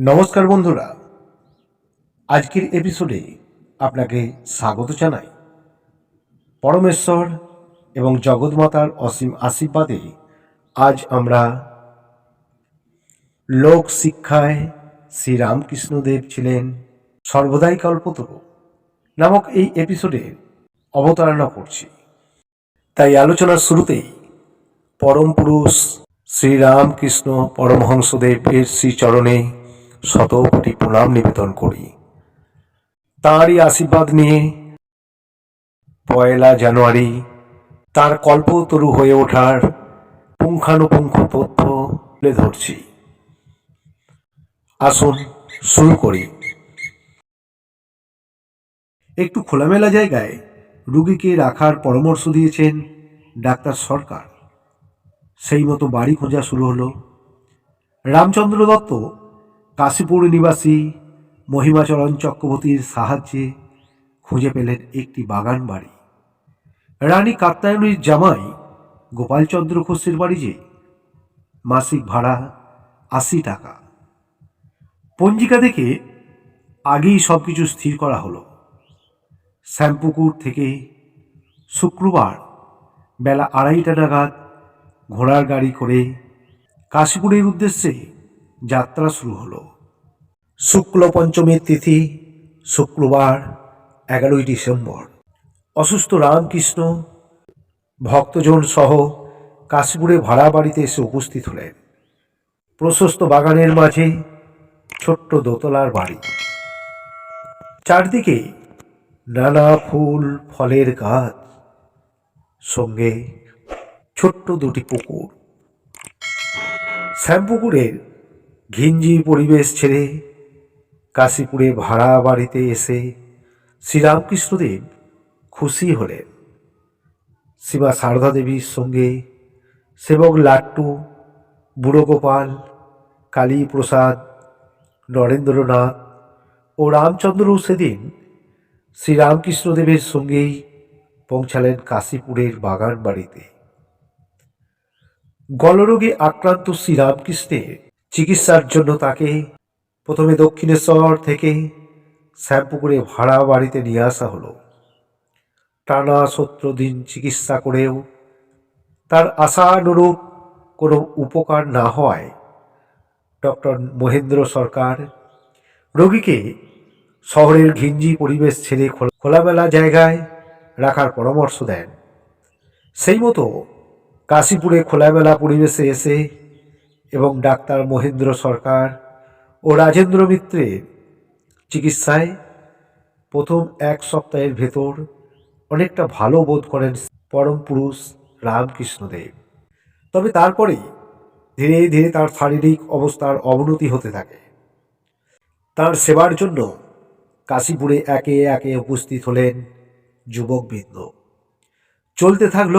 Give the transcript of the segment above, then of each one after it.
নমস্কার বন্ধুরা। আজকের এপিসোডে আপনাকে স্বাগত জানাই। পরমেশ্বর এবং জগৎমাতার অসীম আশীর্বাদে আজ আমরা লোক শিক্ষায় শ্রীরামকৃষ্ণদেব ছিলেন সর্বদাই কল্পতরু নামক এই এপিসোডে অবতারণা করছি। তাই আলোচনার শুরুতেই পরম পুরুষ শ্রীরামকৃষ্ণ পরমহংসদেবের শ্রীচরণে শত কোটি প্রণাম নিবেদন করি। তাঁরই আশীর্বাদ নিয়ে পয়লা জানুয়ারি তার কল্পতরু হয়ে ওঠার পুঙ্খানুপুঙ্খ তথ্য তুলে ধরছি। আসুন শুরু করি। একটু খোলামেলা জায়গায় রুগীকে রাখার পরামর্শ দিয়েছেন ডাক্তার সরকার। সেই মতো বাড়ি খোঁজা শুরু হলো। রামচন্দ্র দত্ত কাশীপুর নিবাসী মহিমাচরণ চক্রবর্তীর সাহায্যে খুঁজে পেলেন একটি বাগান বাড়ি। রানী কাত্যায়নীর জামাই গোপালচন্দ্র ঘোষের বাড়ি যে, মাসিক ভাড়া আশি টাকা। পঞ্জিকা দেখে আগেই সব কিছু স্থির করা হলো। শ্যামপুকুর থেকে শুক্রবার বেলা আড়াইটা নাগাদ ঘোড়ার গাড়ি করে কাশীপুরের উদ্দেশ্যে যাত্রা শুরু হলো। শুক্ল পঞ্চমীর তিথি, শুক্রবার, এগারোই ডিসেম্বর। অসুস্থ রামকৃষ্ণ, ভক্তজন সহ কাশীপুরে ভাড়া বাড়িতে এসে উপস্থিত হলেন। প্রশস্ত বাগানের মাঝে ছোট্ট দোতলার বাড়ি। চারদিকে নানা ফুল, ফলের গাছ, সঙ্গে ছোট্ট দুটি পুকুর। শ্যামপুকুরের ঘিঞ্জি পরিবেশ ছেড়ে কাশীপুরে ভাড়া বাড়িতে এসে শ্রীরামকৃষ্ণদেব খুশি হলেন। শিবা সারদা দেবীর সঙ্গে সেবক লাট্টু, বুড়োগোপাল, কালীপ্রসাদ, নরেন্দ্রনাথ ও রামচন্দ্র সেদিন শ্রীরামকৃষ্ণদেবের সঙ্গেই পৌঁছালেন কাশীপুরের বাগান বাড়িতে গলরোগে আক্রান্ত শ্রীরামকৃষ্ণের চিকিৎসার জন্য তাকে প্রথমে দক্ষিণেশ্বর থেকে শ্যামপুকুরে ভাড়া বাড়িতে নিয়ে আসা হলো। টানা সত্তর দিন চিকিৎসা করেও তার আশানুরূপ কোনো উপকার না হওয়ায় ডক্টর মহেন্দ্র সরকার রোগীকে শহরের ঘিঞ্জি পরিবেশ ছেড়ে খোলা- খোলামেলা জায়গায় রাখার পরামর্শ দেন। সেই মতো কাশীপুরে খোলামেলা পরিবেশে এসে এবং ডাক্তার মহেন্দ্র সরকার ও রাজেন্দ্র মিত্রের চিকিৎসায় প্রথম এক সপ্তাহের ভেতর অনেকটা ভালো বোধ করেন পরম পুরুষ রামকৃষ্ণদেব। তবে তারপরেই ধীরে ধীরে তার শারীরিক অবস্থার অবনতি হতে থাকে। তার সেবার জন্য কাশীপুরে একে একে উপস্থিত হলেন যুবকবৃন্দ চলতে থাকল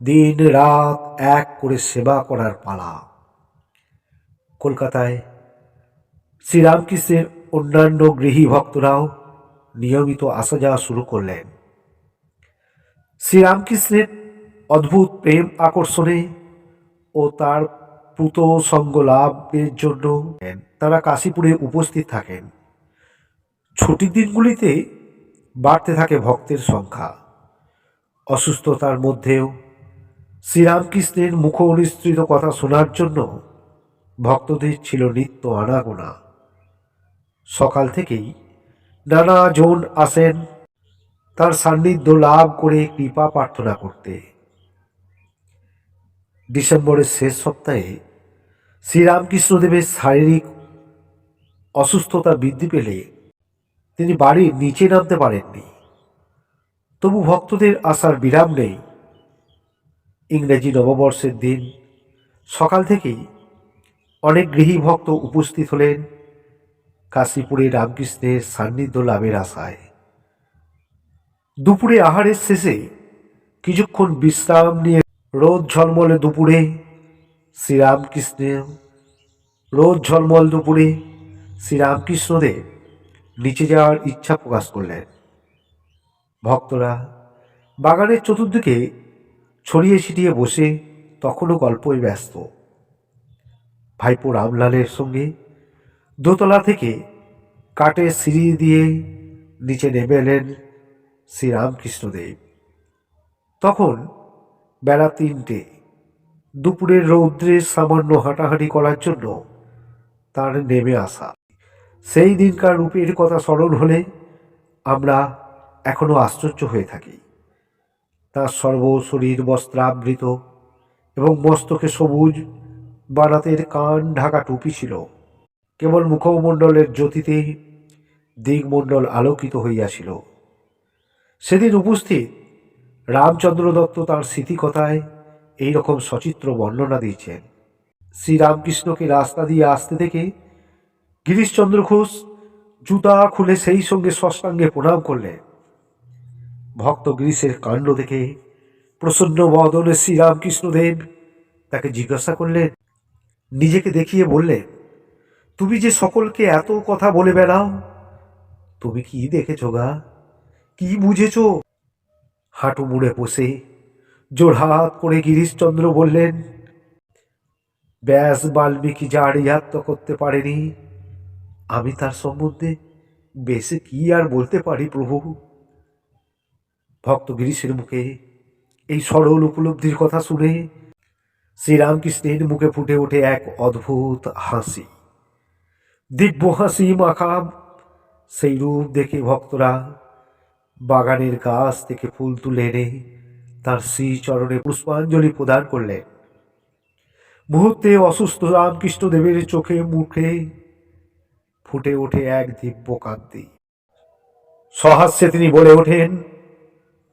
দিন রাত এক করে সেবা করার পালা। কলকাতায়। শ্রীরামকৃষ্ণের অন্যান্য গৃহী ভক্তরাও নিয়মিত আসা যাওয়া শুরু করলেন। শ্রীরামকৃষ্ণের অদ্ভুত প্রেম আকর্ষণে ও তার পুত সঙ্গ লাভের জন্য তারা কাশীপুরে উপস্থিত থাকেন। ছুটির দিনগুলিতে বাড়তে থাকে ভক্তের সংখ্যা। অসুস্থতার মধ্যেও শ্রীরামকৃষ্ণের মুখ অনুসৃত কথা শোনার জন্য ভক্তদের ছিল নিত্য আনাগোনা। সকাল থেকেই নানা জন আসেন তার সান্নিধ্য লাভ করে কৃপা প্রার্থনা করতে। ডিসেম্বরের শেষ সপ্তাহে শ্রীরামকৃষ্ণদেবের শারীরিক অসুস্থতা বৃদ্ধি পেলে তিনি বাড়ির নিচে নামতে পারেননি। তবু ভক্তদের আসার বিরাম নেই। ইংরেজি নববর্ষের দিন সকাল থেকেই অনেক গৃহী ভক্ত উপস্থিত হলেন কাশীপুরে রামকৃষ্ণের সান্নিধ্য লাভের আশায়। দুপুরে আহারের শেষে কিছুক্ষণ বিশ্রাম নিয়ে রোদ ঝলমলে দুপুরে শ্রীরামকৃষ্ণের রোদ ঝলমল দুপুরে শ্রীরামকৃষ্ণদেব নিচে যাওয়ার ইচ্ছা প্রকাশ করলেন। ভক্তরা বাগানের চতুর্দিকে ছড়িয়ে ছিটিয়ে বসে তখনও গল্পই ব্যস্ত। ভাইপো রামলালের সঙ্গে দোতলা থেকে কাঠের সিঁড়ি দিয়ে নিচে নেমে এলেন শ্রীরামকৃষ্ণদেব। তখন বেলা তিনটে, দুপুরের রৌদ্রের সামান্য হাঁটাহাঁটি করার জন্য তার নেমে আসা। সেই দিনকার রূপের কথা স্মরণ হলে আমরা এখনও আশ্চর্য হয়ে থাকি। তার সর্বশরীর বস্ত্রাবৃত এবং মস্তকে সবুজ বারাতের কান ঢাকা টুপি ছিল। কেবল মুখমণ্ডলের জ্যোতিতে দিগমণ্ডল আলোকিত হইয়াছিল। সেদিন উপস্থিত রামচন্দ্র দত্ত তাঁর স্মৃতিকথায় এই রকম সচিত্র বর্ণনা দিয়েছেন। শ্রীরামকৃষ্ণকে রাস্তা দিয়ে আসতে দেখে গিরিশচন্দ্র ঘোষ জুতা খুলে সেই সঙ্গে সষ্টাঙ্গে প্রণাম করলেন। ভক্ত গিরিশের কাণ্ড দেখে প্রসন্ন বদনে শ্রীরামকৃষ্ণদেব তাকে জিজ্ঞাসা করলেন নিজেকে দেখিয়ে বললে, তুমি যে সকলকে এত কথা বলে বেড়াও, তুমি কি দেখেছ গা? কি বুঝেছ? হাঁটু মুড়ে বসে জোড়হাত করে গিরিশচন্দ্র বললেন, ব্যাস বাল্মীকি, যার ইয়াত্ত করতে পারেনি, আমি তার সম্বন্ধে বেশি কি আর বলতে পারি প্রভু? ভক্ত গিরিশের মুখে এই সরল উপলব্ধির কথা শুনে শ্রীরামকৃষ্ণের মুখে ফুটে ওঠে এক অদ্ভুত হাসি। দিব্য হাসি মাখাম, সেই রূপ দেখে ভক্তরা বাগানের গাছ থেকে ফুল তুলে এনে তার শ্রীচরণে পুষ্পাঞ্জলি প্রদান করলেন। মুহূর্তে অসুস্থ রামকৃষ্ণদেবের চোখে মুখে ফুটে ওঠে এক দিব্য কান্তি। সহাস্যে তিনি বলে ওঠেন,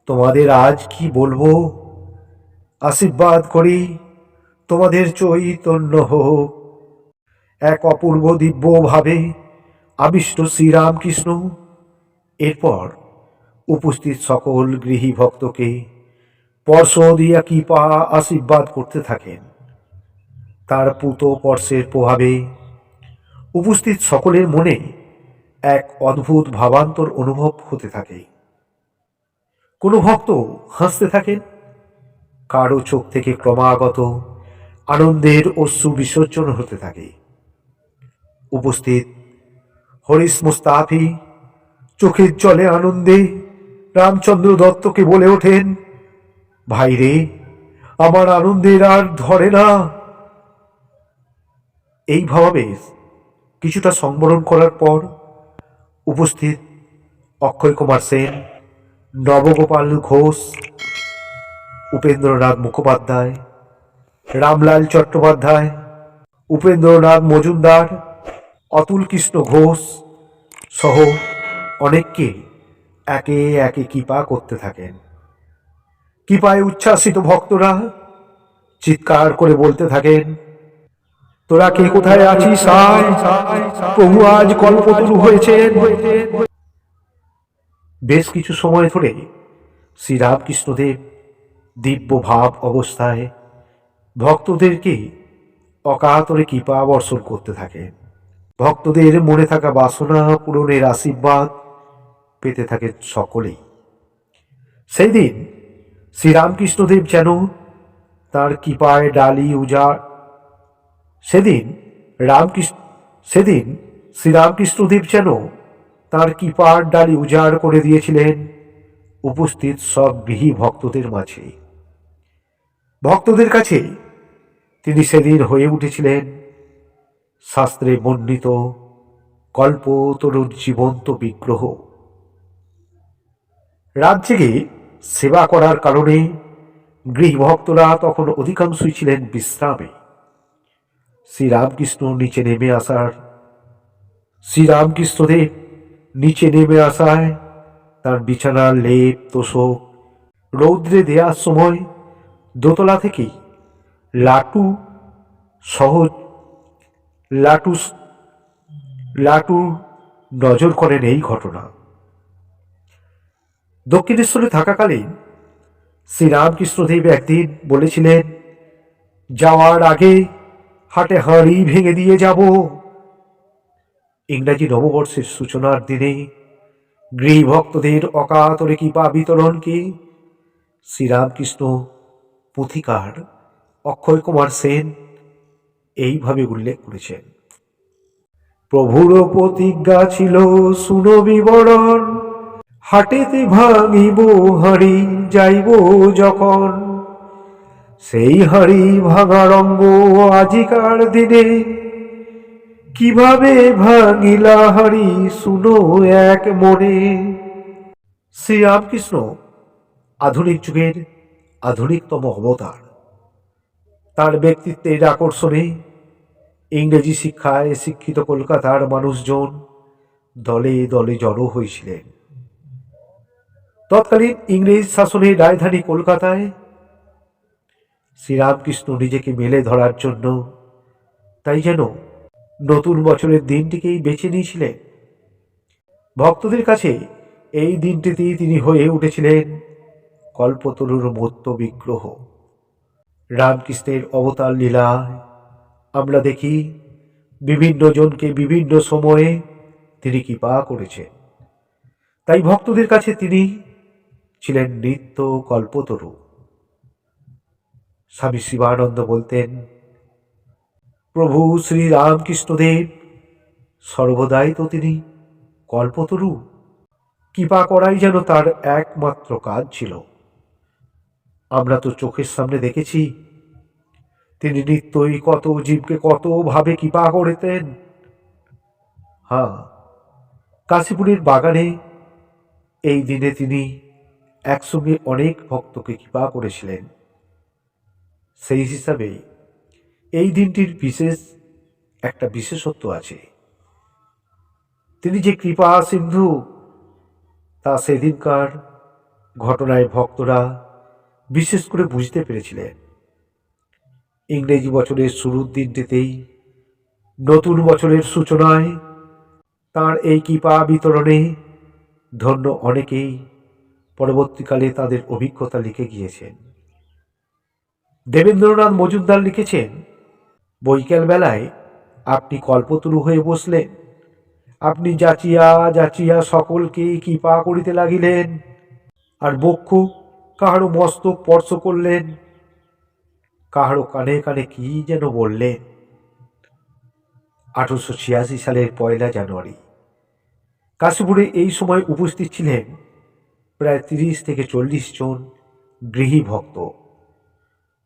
তোমাদের আজ কি বলব? আশীর্বাদ করি তোমাদের চৈতন্য হোক। এক অপূর্ব দিব্য ভাবে আবিষ্ট শ্রীরামকৃষ্ণ। এরপর উপস্থিত সকল গৃহী ভক্তকে পর্শ দিয়া কৃপা আশীর্বাদ করতে থাকেন। তার পুত পর্শের প্রভাবে উপস্থিত সকলের মনে এক অদ্ভুত ভাবান্তর অনুভব হতে থাকে। কোনো ভক্ত হাসতে থাকেন? কারও চোখ থেকে ক্রমাগত আনন্দের অশ্রু বিসর্জন হতে থাকে। উপস্থিত, হরিশ মুস্তাফি, চোখের জলে আনন্দে রামচন্দ্র দত্তকে বলে ওঠেন, ভাই রে, আমার আনন্দের আর ধরে না। এই ভাবাবেশ কিছুটা সংবরণ করার পর উপস্থিত অক্ষয় কুমার সেন, নবগোপাল ঘোষ, উপেন্দ্রনাথ মুখোপাধ্যায় রামলাল চট্টোপাধ্যায়, উপেন্দ্রনাথ মজুমদার, অতুল কৃষ্ণ ঘোষ সহ অনেককে একে একে কৃপা করতে থাকেন। কৃপায় উচ্ছ্বাসিত ভক্তরা চিৎকার করে বলতে থাকেন, তোরা কে কোথায় আছিস প্রভু আজ কল্পতরু হয়েছেন। বেশ কিছু সময় ধরে শ্রীরামকৃষ্ণদেব দিব্য ভাব অবস্থায় ভক্তদেরকে অকাতরে কৃপা বর্ষণ করতে থাকে? ভক্তদের মনে থাকা বাসনা পূরণের আশীর্বাদ পেতে থাকে সকলেই। সেই দিন শ্রীরামকৃষ্ণদেব যেন তার কৃপায় ডালি উজাড়। সেদিন রামকৃষ্ণ সেদিন শ্রীরামকৃষ্ণদেব যেন তার কৃপার ডালি উজাড় করে দিয়েছিলেন উপস্থিত সব গৃহী ভক্তদের মাঝে। ভক্তদের কাছে তিনি সেদিন হয়ে উঠেছিলেন শাস্ত্রে বর্ণিত কল্পতরুর জীবন্ত বিগ্রহ। জেগে সেবা করার কারণে গৃহভক্তরা তখন অধিকাংশই ছিলেন বিশ্রামে। শ্রীরামকৃষ্ণ নিচে নেমে আসার, শ্রীরামকৃষ্ণদেব নিচে নেমে আসায় তার বিছানার লেপ তোষক রৌদ্রে দেওয়ার সময় দোতলা থেকেই লাটু সহজ, লাটু লাটু নজর করেন এই ঘটনা। দক্ষিণেশ্বরে থাকাকালীন শ্রীরামকৃষ্ণদেব একদিন বলেছিলেন, যাওয়ার আগে হাটে হাঁড়ি ভেঙে দিয়ে যাব। ইংরাজি নববর্ষের সূচনার দিনে গৃহভক্তদের অকাতরে কি কৃপা বিতরণকে শ্রীরামকৃষ্ণ পুথিকার অক্ষয় কুমার সেন এইভাবে উল্লেখ করেছেন। প্রভুর প্রতিজ্ঞা ছিল শুনো বিবরণ হাটেতে ভাঙিব হাড়ি যাইব যখন। সেই হাড়ি ভাঙার অঙ্গ আজিকার দিনে, কীভাবে ভাঙিলা হাড়ি শুনো এক মনে। শ্রীরামকৃষ্ণ আধুনিক যুগের আধুনিকতম অবতার। তার ব্যক্তিত্বের আকর্ষণে ইংরেজি শিক্ষায় শিক্ষিত কলকাতার মানুষজন দলে দলে জড়ো হয়েছিলেন। তৎকালীন ইংরেজ শাসনের রাজধানী কলকাতায় শ্রীরামকৃষ্ণ নিজেকে মেলে ধরার জন্য তাই যেন নতুন বছরের দিনটিকেই বেছে নিয়েছিলেন। ভক্তদের কাছে এই দিনটিতেই তিনি হয়ে উঠেছিলেন কল্পতরুর মত্ত বিগ্রহ। রামকৃষ্ণের অবতার লীলায় আমরা দেখি বিভিন্ন জনকে বিভিন্ন সময়ে তিনি কৃপা করেছেন। তাই ভক্তদের কাছে তিনি ছিলেন নিত্য কল্পতরু। স্বামী শিবানন্দ বলতেন, প্রভু শ্রী রামকৃষ্ণদেব, সর্বদাই তো তিনি কল্পতরু। কৃপা করাই যেন তার একমাত্র কাজ ছিল। আমরা তো চোখের সামনে দেখেছি। তিনি নিত্যই কত জীবকে কতভাবে কৃপা করেতেন হ্যাঁ কাশীপুরের বাগানে এই দিনে তিনি একসঙ্গে অনেক ভক্তকে কৃপা করেছিলেন। সেই হিসাবে এই দিনটির বিশেষ একটা বিশেষত্ব আছে। তিনি যে কৃপা সিন্ধু, তা সেদিনকার ঘটনায় ভক্তরা বিশেষ করে বুঝতে পেরেছিলেন ইংরেজি বছরের শুরুর দিনটিতেই, নতুন বছরের সূচনায়, তার এই কৃপা বিতরণে ধন্য অনেকেই পরবর্তীকালে তাদের অভিজ্ঞতা লিখে গিয়েছেন। দেবেন্দ্রনাথ মজুমদার লিখেছেন বৈকাল বেলায় আপনি কল্পতরু হয়ে বসলেন। আপনি যাচিয়া যাচিয়া সকলকে কৃপা করিতে লাগিলেন। আর বক্ষ কাহারও মস্তক স্পর্শ করলেন। কাহারও কানে কানে কি যেন বললেন। আঠারোশো ছিয়াশি সালের পয়লা জানুয়ারি। কাশীপুরে এই সময় উপস্থিত ছিলেন প্রায় তিরিশ থেকে চল্লিশ জন গৃহী ভক্ত।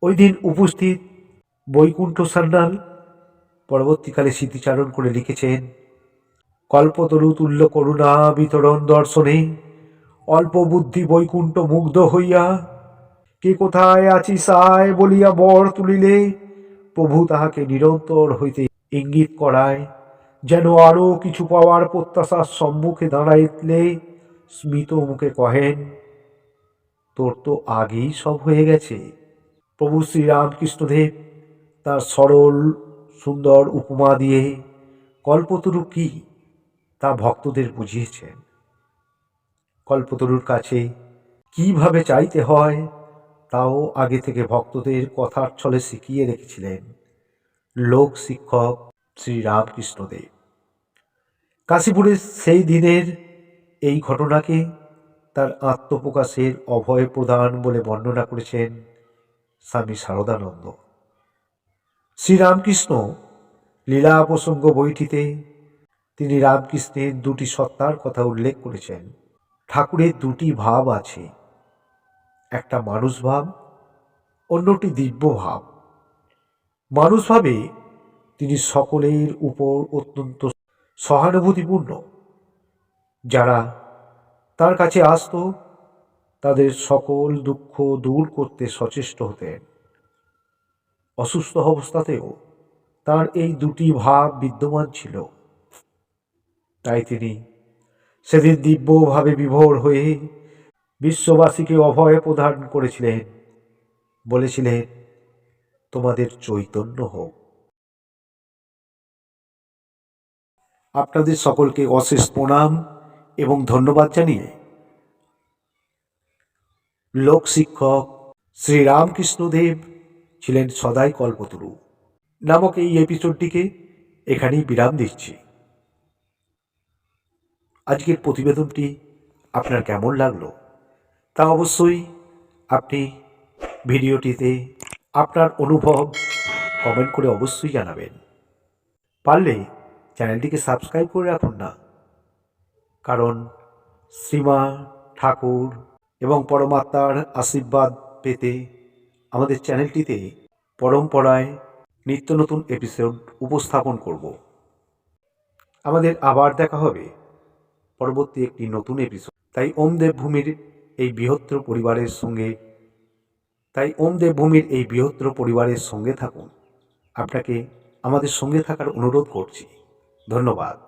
ওই দিন উপস্থিত বৈকুণ্ঠ সান্যাল পরবর্তীকালে স্মৃতিচারণ করে লিখেছেন, কল্পতরু তুল্য করুণা বিতরণ দর্শনে অল্প বুদ্ধি বৈকুণ্ঠ মুগ্ধ হইয়া, কে কোথায় আছি সায়? বলিয়া বর তুলিলে। প্রভু তাহাকে নিরন্তর হইতে ইঙ্গিত করায়, যেন আরও কিছু পাওয়ার প্রত্যাশার সম্মুখে দাঁড়াইলে স্মিত মুখে কহেন, তোর তো আগেই সব হয়ে গেছে। প্রভু শ্রীরামকৃষ্ণদেব তার সরল, সুন্দর উপমা দিয়ে কল্পতরু কি তা ভক্তদের বুঝিয়েছেন। কল্পতরুর কাছে, কীভাবে চাইতে হয়? তাও আগে থেকে ভক্তদের কথার ছলে শিখিয়ে রেখেছিলেন লোক শিক্ষক শ্রী রামকৃষ্ণদেব। কাশীপুরের সেই দিনের এই ঘটনাকে তার আত্মপ্রকাশের অভয় প্রদান বলে বর্ণনা করেছেন স্বামী শারদানন্দ। শ্রীরামকৃষ্ণ লীলা প্রসঙ্গ বইটিতে তিনি রামকৃষ্ণের দুটি সত্তার কথা উল্লেখ করেছেন। ঠাকুরের দুটি ভাব আছে। একটা মানুষ ভাব, অন্যটি দিব্য ভাব। মানুষ ভাবে তিনি সকলের উপর অত্যন্ত সহানুভূতিপূর্ণ। যারা তার কাছে আসত, তাদের সকল দুঃখ দূর করতে সচেষ্ট হতেন। অসুস্থ অবস্থাতেও তার এই দুটি ভাব বিদ্যমান ছিল। তাই তিনি সেদিন দিব্যভাবে বিভোর হয়ে বিশ্ববাসীকে অভয় প্রদান করেছিলেন বলেছিলেন তোমাদের চৈতন্য হোক। আপনাদের সকলকে অশেষ প্রণাম এবং ধন্যবাদ জানিয়ে লোক শিক্ষক শ্রী রামকৃষ্ণদেব ছিলেন সদাই কল্পতরু নামক এই এপিসোডটিকে এখানেই বিরাম দিচ্ছি। আজকের প্রতিবেদনটি আপনার কেমন লাগল তা অবশ্যই আপনি ভিডিওটিতে আপনার অনুভব কমেন্ট করে অবশ্যই জানাবেন। পারলে চ্যানেলটিকে সাবস্ক্রাইব করে রাখুন না। কারণ শ্রীমা ঠাকুর এবং পরমাত্মার আশীর্বাদ পেতে আমাদের চ্যানেলটিতে পরম্পরায় নিত্য নতুন এপিসোড উপস্থাপন করব। আমাদের আবার দেখা হবে পরবর্তী একটি নতুন এপিসোড তাই ওম দেবভূমির এই বৃহত্তর পরিবারের সঙ্গে, তাই ওম দেবভূমির এই বৃহত্তর পরিবারের সঙ্গে থাকুন। আপনাকে আমাদের সঙ্গে থাকার অনুরোধ করছি। ধন্যবাদ।